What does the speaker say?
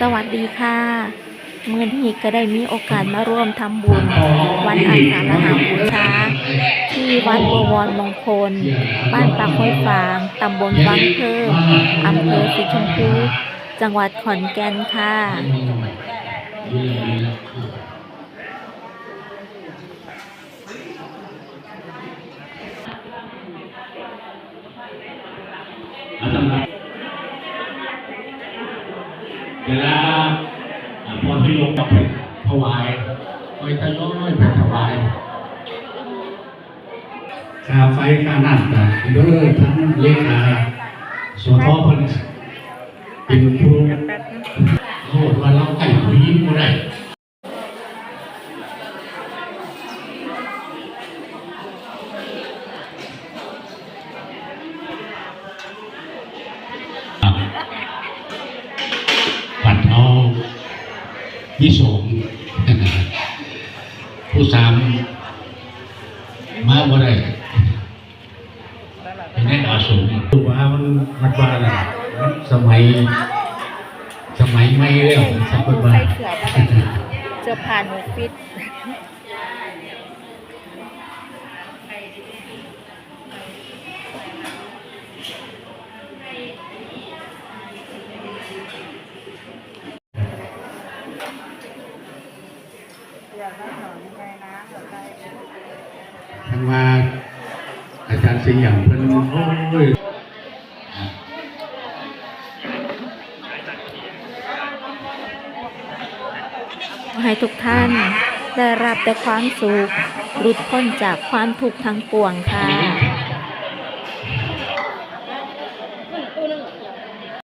สวัสดีค่ะมื่อนี้ก็ได้มีโอกาสมาร่วมทำบุญ วันอาสาฬหาบูชาที่วัดบวรมงคล บ้านปากห้วยฟางตำบลวังเพิ่มอำเภอสีชมพูจังหวัดขอนแก่นค่ะ เวลาพอที่ลงกับถวายไปทยอยไปถวายคาไฟคาน้ำกันเด้อทั้งเลขาสวทอเพิ่นเป็นผู้โทษว่าเราไก่ วิสงฆ์ผู้สามมาบ่ได้เป็นแน่อาสมตัวว่ามันมันว่าอะไรมันสมัย สมัยใหม่แล้วสักคนว่าใส่เสื้อบ่ได้เจะผ่านหนูฟิต ทั้งว่าอาจารย์สิงห์อย่างเพิ่นโอ้ยขอให้ทุกท่านได้รับแต่ความสุขหลุดพ้นจากความทุกข์ทั้งปวงค่ะ